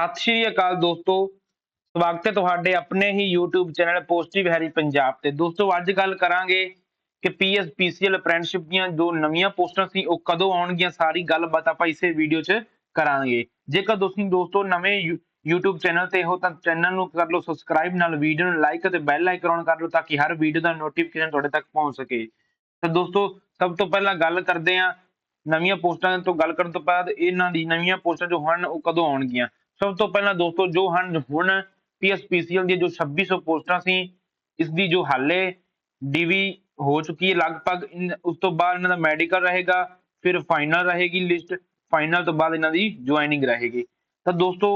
ਸਤਿ ਸ਼੍ਰੀ ਅਕਾਲ ਦੋਸਤੋ। ਸਵਾਗਤ ਹੈ ਤੁਹਾਡੇ ਆਪਣੇ ਹੀ YouTube channel positive Harry Punjab ਤੇ। ਦੋਸਤੋ, ਅੱਜ ਗੱਲ ਕਰਾਂਗੇ ਕਿ ਪੀਐਸਪੀਸੀਐਲ ਅਪ੍ਰੈਂਟਿਸਸ਼ਿਪ ਦੀਆਂ ਜੋ ਨਵੀਆਂ ਪੋਸਟਾਂ ਸੀ, ਉਹ ਕਦੋਂ ਆਉਣਗੀਆਂ? ਸਾਰੀ ਗੱਲਬਾਤ ਆਪਾਂ ਇਸੇ ਵੀਡੀਓ 'ਚ ਕਰਾਂਗੇ। ਜੇਕਰ ਤੁਸੀਂ ਦੋਸਤੋ ਨਵੇਂ ਯੂ- YouTube ਚੈਨਲ ਤੇ ਹੋ, ਤਾਂ ਚੈਨਲ ਨੂੰ ਕਰ ਲਓ ਸਬਸਕ੍ਰਾਈਬ ਨਾਲ ਵੀਡੀਓ ਨੂੰ ਲਾਈਕ ਅਤੇ ਬੈਲ ਆਈਕਨ ਔਨ ਕਰ ਲਓ, ਤਾਂ ਕਿ ਹਰ ਵੀਡੀਓ ਦਾ ਨੋਟੀਫਿਕੇਸ਼ਨ ਤੁਹਾਡੇ ਤੱਕ ਪਹੁੰਚ ਸਕੇ। ਤਾਂ ਦੋਸਤੋ, ਸਭ ਤੋਂ ਪਹਿਲਾਂ ਗੱਲ ਕਰਦੇ ਹਾਂ ਨਵੀਆਂ ਪੋਸਟਾਂ ਤੋਂ ਗੱਲ ਕਰਨ ਤੋਂ ਬਾਅਦ, ਇਹਨਾਂ ਦੀ ਨਵੀਆਂ ਪੋਸਟਾਂ ਜੋ ਹਨ, ਉਹ ਕਦੋਂ ਆਉਣਗੀਆਂ? ਸਭ ਤੋਂ ਪਹਿਲਾਂ ਦੋਸਤੋ ਜੋ ਹਨ, ਹੁਣ ਪੀਐਸਪੀਸੀਐਲ ਦੀਆਂ ਜੋ 2600 ਪੋਸਟਾਂ ਸੀ ਇਸ ਦੀ ਜੋ ਹਾਲੇ ਡੀਵੀ ਹੋ ਚੁੱਕੀ ਹੈ ਲਗਭਗ ਉਸ ਤੋਂ ਬਾਅਦ ਇਹਨਾਂ ਦਾ ਮੈਡੀਕਲ ਰਹੇਗਾ, ਫਿਰ ਫਾਈਨਲ ਰਹੇਗੀ ਲਿਸਟ, ਫਾਈਨਲ ਤੋਂ ਬਾਅਦ ਇਹਨਾਂ ਦੀ ਜੁਆਇਨਿੰਗ ਰਹੇਗੀ। ਤਾਂ ਦੋਸਤੋ,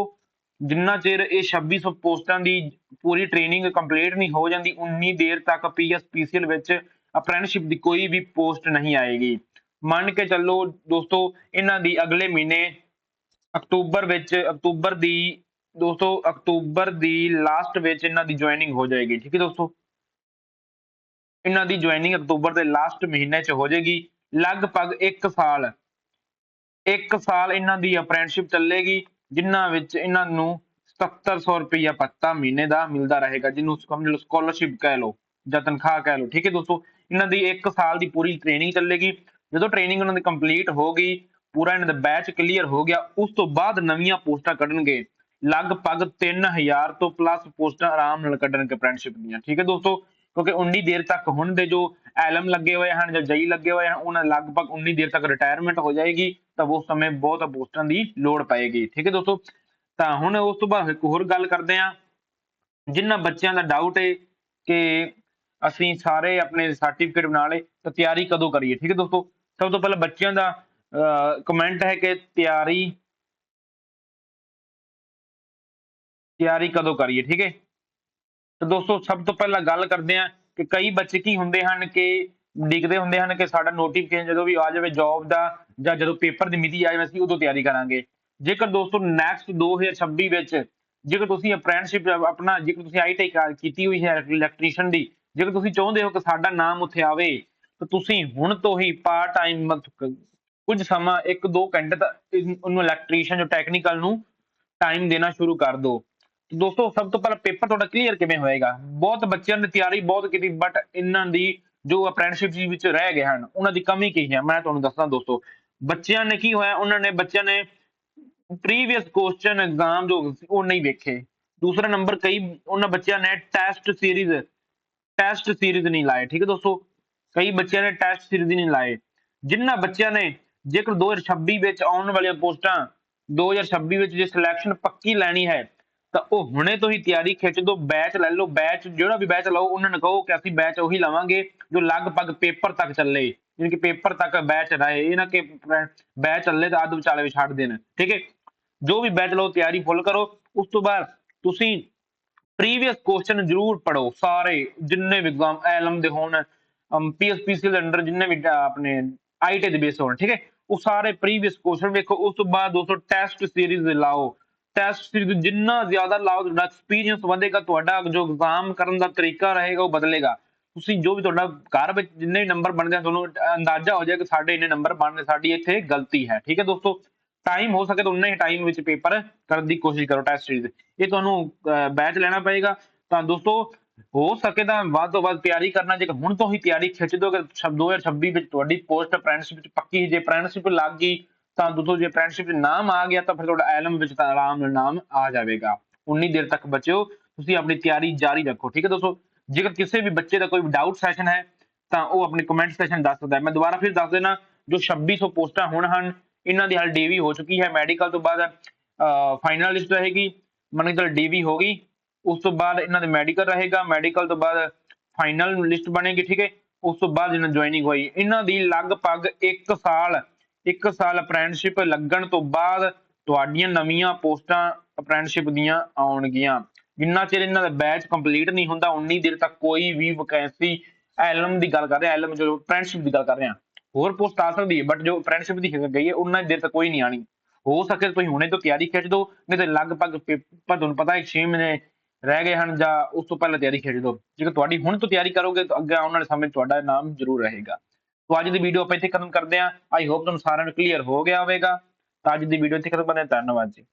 ਜਿੰਨਾ ਚਿਰ ਇਹ 2600 ਪੋਸਟਾਂ ਦੀ ਪੂਰੀ ਟ੍ਰੇਨਿੰਗ ਕੰਪਲੀਟ ਨਹੀਂ ਹੋ ਜਾਂਦੀ, ਉਨੀ ਦੇਰ ਤੱਕ ਪੀਐਸਪੀਸੀਐਲ ਵਿੱਚ ਅਪ੍ਰੈਂਟਿਸਸ਼ਿਪ ਦੀ ਕੋਈ ਵੀ ਪੋਸਟ ਨਹੀਂ ਆਏਗੀ। ਮੰਨ ਕੇ ਚੱਲੋ ਦੋਸਤੋ, ਇਹਨਾਂ ਦੀ ਅਗਲੇ ਮਹੀਨੇ ਅਕਤੂਬਰ ਵਿੱਚ, ਅਕਤੂਬਰ ਦੀ, ਦੋਸਤੋ, ਅਕਤੂਬਰ ਦੀ ਲਾਸਟ ਵਿੱਚ ਇਹਨਾਂ ਦੀ ਜੁਆਇਨਿੰਗ ਹੋ ਜਾਏਗੀ, ਠੀਕ ਹੈ ਦੋਸਤੋ? ਇਹਨਾਂ ਦੀ ਜੁਆਇਨਿੰਗ ਅਕਤੂਬਰ ਦੇ ਲਾਸਟ ਮਹੀਨੇ 'ਚ ਹੋ ਜਾਏਗੀ, ਲਗਭਗ 1 ਸਾਲ 1 ਸਾਲ ਇਹਨਾਂ ਦੀ ਅਪ੍ਰੈਂਟਿਸਸ਼ਿਪ ਚੱਲੇਗੀ ਜਿਨ੍ਹਾਂ ਵਿੱਚ ਇਹਨਾਂ ਨੂੰ 7700 ਰੁਪਈਆ ਪੱਤਾ ਮਹੀਨੇ ਦਾ ਮਿਲਦਾ ਰਹੇਗਾ, ਜਿਹਨੂੰ ਸਮਝ ਲਓ ਸਕਾਲਰਸ਼ਿਪ ਕਹਿ ਲਓ, ਜਾਂ ਤਨਖਾਹ ਕਹਿ ਲਓ, ਠੀਕ ਹੈ ਦੋਸਤੋ? ਇਹਨਾਂ ਦੀ 1 ਸਾਲ ਦੀ ਪੂਰੀ ਟ੍ਰੇਨਿੰਗ ਚੱਲੇਗੀ, ਜਦੋਂ ਟ੍ਰੇਨਿੰਗ ਉਹਨਾਂ ਦੀ ਕੰਪਲੀਟ ਹੋ ਗਈ ਪੂਰਾ ਇਹਨਾਂ ਦਾ ਬੈਚ ਕਲੀਅਰ ਹੋ ਗਿਆ। ਉਸ ਤੋਂ ਬਾਅਦ ਨਵੀਆਂ ਪੋਸਟਾਂ ਕੱਢਣਗੇ। ਲਗਭਗ 3000 ਤੋਂ ਪਲੱਸ ਪੋਸਟਾਂ ਆਰਾਮ ਨਾਲ ਕੱਢਣਗੇ ਅਪ੍ਰੈਂਟਿਸਸ਼ਿਪ ਦੀਆਂ। ਠੀਕ ਹੈ ਦੋਸਤੋ? ਕਿਉਂਕਿ ਉਨੀ ਦੇਰ ਤੱਕ ਹੁਣ ਦੇ ਜੋ ਐਲਮ ਲੱਗੇ ਹੋਏ ਹਨ, ਜਾਂ ਜਈ ਲੱਗੇ ਹੋਏ ਹਨ, ਉਹਨਾਂ ਲਗਭਗ ਉਨੀ ਦੇਰ ਤੱਕ ਰਿਟਾਇਰਮੈਂਟ ਹੋ ਜਾਏਗੀ, ਤਾਂ ਉਸ ਸਮੇਂ ਬਹੁਤ ਪੋਸਟਾਂ ਦੀ ਲੋੜ ਪਏਗੀ। ਠੀਕ ਹੈ ਦੋਸਤੋ? ਤਾਂ ਹੁਣ ਉਸ ਤੋਂ ਬਾਅਦ ਇੱਕ ਹੋਰ ਗੱਲ ਕਰਦੇ ਹਾਂ। ਜਿਨ੍ਹਾਂ ਬੱਚਿਆਂ ਦਾ ਡਾਊਟ ਹੈ ਕਿ ਅਸੀਂ ਸਾਰੇ ਆਪਣੇ ਸਰਟੀਫਿਕੇਟ ਬਣਾ ਲਏ, ਤਾਂ ਤਿਆਰੀ ਕਦੋਂ ਕਰੀਏ? ਠੀਕ ਹੈ ਦੋਸਤੋ? ਸਭ ਤੋਂ ਪਹਿਲਾਂ ਬੱਚਿਆਂ ਦਾ ਕਮੈਂਟ ਹੈ ਕਿ ਤਿਆਰੀ ਤਿਆਰੀ ਕਦੋਂ ਕਰੀਏ, ਠੀਕ ਹੈ? ਤਾਂ ਦੋਸਤੋ, ਸਭ ਤੋਂ ਪਹਿਲਾਂ ਗੱਲ ਕਰਦੇ ਹਾਂ ਕਿ ਕਈ ਬੱਚੇ ਕੀ ਹੁੰਦੇ ਹਨ ਕਿ ਡਿੱਗਦੇ ਹੁੰਦੇ ਹਨ ਕਿ ਸਾਡਾ ਨੋਟੀਫਿਕੇਸ਼ਨ ਜਦੋਂ ਵੀ ਆ ਜਾਵੇ ਜੌਬ ਦਾ ਜਾਂ ਜਦੋਂ ਪੇਪਰ ਦੀ ਮਿਤੀ ਆ ਜਾਵੇ, ਅਸੀਂ ਉਦੋਂ ਤਿਆਰੀ ਕਰਾਂਗੇ। ਜੇਕਰ ਦੋਸਤੋ ਨੈਕਸਟ 2026 ਵਿੱਚ ਜੇਕਰ ਤੁਸੀਂ ਅਪ੍ਰੈਂਟਿਸਸ਼ਿਪ ਆਪਣਾ, ਜੇਕਰ ਤੁਸੀਂ ਆਈਟੀ ਕੀਤੀ ਹੋਈ ਹੈ ਇਲੈਕਟ੍ਰੀਸ਼ੀਅਨ ਦੀ, ਜੇਕਰ ਤੁਸੀਂ ਚਾਹੁੰਦੇ ਹੋ ਕਿ ਸਾਡਾ ਨਾਮ ਉੱਥੇ ਆਵੇ, ਤਾਂ ਤੁਸੀਂ ਹੁਣ ਤੋਂ ਹੀ ਪਾਰਟ ਟਾਈਮ ਕੁਝ ਸਮਾਂ 1-2 ਘੰਟੇ ਤੱਕ ਉਹਨੂੰ ਇਲੈਕਟ੍ਰੀਸ਼ੀਅਨ ਜੋ ਟੈਕਨੀਕਲ ਨੂੰ ਟਾਈਮ ਦੇਣਾ ਸ਼ੁਰੂ ਕਰ ਦਿਓ ਦੋਸਤੋ, ਸਭ ਤੋਂ ਪਹਿਲਾਂ ਪੇਪਰ ਤੁਹਾਡਾ ਕਲੀਅਰ ਕਿਵੇਂ ਹੋਏਗਾ? ਬਹੁਤ ਬੱਚਿਆਂ ਨੇ ਤਿਆਰੀ ਬਹੁਤ ਕੀਤੀ ਬਟ ਇਹਨਾਂ ਦੀ ਜੋ ਅਪ੍ਰੈਂਟਿਸਸ਼ਿਪ ਵਿੱਚ ਰਹਿ ਗਏ ਹਨ, ਉਹਨਾਂ ਦੀ ਕਮੀ ਕੀ ਹੈ? ਮੈਂ ਤੁਹਾਨੂੰ ਦੱਸਦਾ ਦੋਸਤੋ, ਬੱਚਿਆਂ ਨੇ ਕੀ ਹੋਇਆ? ਉਹਨਾਂ ਨੇ ਬੱਚਿਆਂ ਨੇ ਪ੍ਰੀਵੀਅਸ ਕੁਐਸਚਨ ਐਗਜ਼ਾਮ ਜੋ ਉਹ ਨਹੀਂ ਵੇਖੇ। ਦੂਸਰਾ ਨੰਬਰ ਕਈ ਉਹਨਾਂ ਬੱਚਿਆਂ ਨੇ ਟੈਸਟ ਸੀਰੀਜ਼ ਟੈਸਟ ਸੀਰੀਜ਼ ਨਹੀਂ ਲਾਏ, ਠੀਕ ਹੈ ਦੋਸਤੋ? ਕਈ ਬੱਚਿਆਂ ਨੇ ਟੈਸਟ ਸੀਰੀਜ਼ ਨਹੀਂ ਲਾਏ। ਜਿਨ੍ਹਾਂ ਬੱਚਿਆਂ ਨੇ ਜੇਕਰ 2026 ਵਿੱਚ ਆਉਣ ਵਾਲੀਆਂ ਪੋਸਟਾਂ 2026 ਵਿੱਚ ਜੇ ਸਿਲੈਕਸ਼ਨ ਪੱਕੀ ਲੈਣੀ ਹੈ, ਤਾਂ ਉਹ ਹੁਣੇ ਤੋਂ ਹੀ ਤਿਆਰੀ ਖਿੱਚ ਦੋ ਬੈਚ ਲੈ ਲਓ ਬੈਚ ਜਿਹੜਾ ਵੀ ਬੈਚ ਲਾਓ, ਉਹਨਾਂ ਨੂੰ ਕਹੋ ਕਿ ਅਸੀਂ ਬੈਚ ਉਹੀ ਲਵਾਂਗੇ ਜੋ ਲਗਭਗ ਪੇਪਰ ਤੱਕ ਚੱਲੇ, ਯਾਨੀ ਕਿ ਪੇਪਰ ਤੱਕ ਬੈਚ ਰਹੇ, ਇਹ ਨਾ ਕਿ ਬੈਚ ਚੱਲੇ ਤਾਂ ਅੱਧ ਵਿਚਾਲੇ ਵਿੱਚ ਛੱਡ ਦੇਣ, ਠੀਕ ਹੈ? ਜੋ ਵੀ ਬੈਚ ਲਓ, ਤਿਆਰੀ ਫੁੱਲ ਕਰੋ, ਉਸ ਤੋਂ ਬਾਅਦ ਤੁਸੀਂ ਪ੍ਰੀਵੀਅਸ ਕੁਐਸਚਨ ਜ਼ਰੂਰ ਪੜੋ ਸਾਰੇ, ਜਿੰਨੇ ਵੀ ਐਗਜ਼ਾਮ ਐਲਮ ਦੇ ਹੋਣ ਪੀਐਸਪੀਸੀ ਦੇ ਅੰਡਰ ਜਿੰਨੇ ਵੀ ਆਪਣੇ ਆਈਟੀ ਦੇ ਬੇਸ ਹੋਣ, ਠੀਕ ਹੈ? ਉਹ ਸਾਰੇ ਪ੍ਰੀਵੀਅਸ ਕੁਐਸਚਨ ਵੇਖੋ, ਉਸ ਤੋਂ ਬਾਅਦ ਦੋਸਤੋ ਟੈਸਟ ਸੀਰੀਜ਼ ਲਾਓ। ਟੈਸਟ ਸੀਰੀਜ਼ ਜਿੰਨਾ ਜ਼ਿਆਦਾ ਲਾਓ, ਤੁਹਾਡਾ ਐਕਸਪੀਰੀਅੰਸ ਵਧੇਗਾ, ਤੁਹਾਡਾ ਜੋ ਐਗਜ਼ਾਮ ਕਰਨ ਦਾ ਤਰੀਕਾ ਰਹੇਗਾ, ਉਹ ਬਦਲੇਗਾ। ਤੁਸੀਂ ਜੋ ਵੀ ਤੁਹਾਡਾ ਘਰ ਵਿੱਚ ਜਿੰਨੇ ਨੰਬਰ ਬਣਦੇ ਆ, ਤੁਹਾਨੂੰ ਅੰਦਾਜ਼ਾ ਹੋ ਜਾਏਗਾ ਕਿ ਸਾਡੇ ਇੰਨੇ ਨੰਬਰ ਬਣਦੇ ਸਾਡੀ ਇੱਥੇ ਗਲਤੀ ਹੈ। ਠੀਕ ਹੈ ਦੋਸਤੋ? ਟਾਈਮ ਹੋ ਸਕੇ ਤਾਂ ਉਨੇ ਹੀ ਟਾਈਮ ਵਿੱਚ ਪੇਪਰ ਕਰਨ ਦੀ ਕੋਸ਼ਿਸ਼ ਕਰੋ ਟੈਸਟ ਸੀਰੀਜ਼ ਇਹ ਤੁਹਾਨੂੰ ਬੈਚ ਲੈਣਾ ਪਏਗਾ। ਤਾਂ ਦੋਸਤੋ ਹੋ ਸਕੇ ਤਾਂ ਵੱਧ ਤੋਂ ਵੱਧ ਤਿਆਰੀ ਕਰਨਾ ਜੇ ਹੁਣ ਤੋਂ ਹੀ ਤਿਆਰੀ ਖਿੱਚ ਦੋਗੇ 2026 ਵਿੱਚ ਤੁਹਾਡੀ ਪੋਸਟ ਅਪ੍ਰੈਂਟਿਸਸ਼ਿਪ ਵਿੱਚ ਪੱਕੀ ਜੇ ਅਪ੍ਰੈਂਟਿਸਸ਼ਿਪ ਲੱਗ ਗਈ, ਤਾਂ ਦੋਸਤੋ ਜੇ ਅਪ੍ਰੈਂਟਿਸਸ਼ਿਪ ਨਾਮ ਆ ਗਿਆ, ਤਾਂ ਫਿਰ ਤੁਹਾਡਾ ਐਲਮ ਵਿੱਚ ਤਾਂ ਆਰਾਮ ਨਾਲ ਨਾਮ ਆ ਜਾਵੇਗਾ। ਉਨੀ ਦੇਰ ਤੱਕ ਬੱਚਿਓ, ਤੁਸੀਂ ਆਪਣੀ ਤਿਆਰੀ ਜਾਰੀ ਰੱਖੋ, ਠੀਕ ਹੈ ਦੋਸਤੋ? ਜੇਕਰ ਕਿਸੇ ਵੀ ਬੱਚੇ ਦਾ ਕੋਈ ਡਾਊਟ ਸੈਸ਼ਨ ਹੈ, ਤਾਂ ਉਹ ਆਪਣੇ ਕਮੈਂਟ ਸੈਸ਼ਨ ਦੱਸ ਸਕਦਾ ਹੈ। ਮੈਂ ਦੁਬਾਰਾ ਫਿਰ ਦੱਸ ਦੇਣਾ ਜੋ 2600 ਪੋਸਟਾਂ ਹੁਣ ਹਨ, ਇਹਨਾਂ ਦੀ ਹਾਲ ਡੀਵੀ ਹੋ ਚੁੱਕੀ ਹੈ ਮੈਡੀਕਲ ਤੋਂ ਬਾਅਦ ਫਾਈਨਲ ਲਿਸਟ ਰਹੇਗੀ ਮੰਨ ਕੇ ਡੀਵੀ ਹੋ ਗਈ। ਉਸ ਤੋਂ ਬਾਅਦ ਇਹਨਾਂ ਦੇ ਮੈਡੀਕਲ ਰਹੇਗਾ ਮੈਡੀਕਲ ਤੋਂ ਬਾਅਦ ਫਾਈਨਲ ਲਿਸਟ ਬਣੇਗੀ, ਠੀਕ ਹੈ? ਉਸ ਤੋਂ ਬਾਅਦ ਇਹਨਾਂ ਜੁਆਇਨਿੰਗ ਹੋਈ ਇਹਨਾਂ ਦੀ ਲਗਭਗ 1 ਸਾਲ 1 ਸਾਲ ਅਪ੍ਰੈਂਟਿਸਸ਼ਿਪ ਲੱਗਣ ਤੋਂ ਬਾਅਦ ਤੁਹਾਡੀਆਂ ਨਵੀਆਂ ਪੋਸਟਾਂ ਅਪ੍ਰੈਂਟਿਸਸ਼ਿਪ ਦੀਆਂ ਆਉਣਗੀਆਂ। ਜਿੰਨਾ ਚਿਰ ਇਹਨਾਂ ਦਾ ਬੈਚ ਕੰਪਲੀਟ ਨਹੀਂ ਹੁੰਦਾ, ਉਨੀ ਦੇਰ ਤੱਕ ਕੋਈ ਵੀ ਵੈਕੈਂਸੀ ਐਲਮ ਦੀ ਗੱਲ ਕਰ ਰਹੇ, ਐਲਮ ਜੋ ਅਪ੍ਰੈਂਟਿਸਸ਼ਿਪ ਦੀ ਗੱਲ ਕਰ ਰਹੇ। ਹਾਂ ਹੋਰ ਪੋਸਟ ਆ ਸਕਦੀ ਹੈ ਬਟ ਜੋ ਅਪ੍ਰੈਂਟਿਸਸ਼ਿਪ ਦੀ ਗਈ ਹੈ ਉਹਨਾਂ ਦੇਰ ਤੱਕ ਕੋਈ ਨਹੀਂ ਆਣੀ ਹੋ ਸਕੇ ਤੁਸੀਂ ਹੁਣੇ ਤੋਂ ਤਿਆਰੀ ਖਿੱਚ ਦਿਓ, ਨਹੀਂ ਤੇ ਲਗਭਗ ਪੇਪਰ ਤੁਹਾਨੂੰ ਪਤਾ ਹੈ 6 ਮਹੀਨੇ ਰਹਿ ਗਏ ਹਨ ਜਾਂ ਉਸ ਤੋਂ ਪਹਿਲਾਂ ਤਿਆਰੀ ਖੇਡ ਦਿਓ ਜੇਕਰ ਤੁਹਾਡੀ ਹੁਣ ਤੋਂ ਤਿਆਰੀ ਕਰੋਗੇ ਤਾਂ ਅੱਗੇ ਆਉਣ ਵਾਲੇ ਸਮੇਂ ਤੁਹਾਡਾ ਨਾਮ ਜ਼ਰੂਰ ਰਹੇਗਾ। तो ਅੱਜ ਦੀ ਵੀਡੀਓ ਆਪਾਂ ਇੱਥੇ ਖਤਮ ਕਰਦੇ ਹਾਂ। ਆਈ ਹੋਪ ਤੁਹਾਨੂੰ ਸਾਰਿਆਂ ਨੂੰ ਕਲੀਅਰ ਹੋ ਗਿਆ ਹੋਵੇਗਾ। ਤਾਂ ਅੱਜ ਦੀ ਵੀਡੀਓ ਇੱਥੇ ਖਤਮ ਕਰਦੇ ਹਾਂ। ਧੰਨਵਾਦ ਜੀ।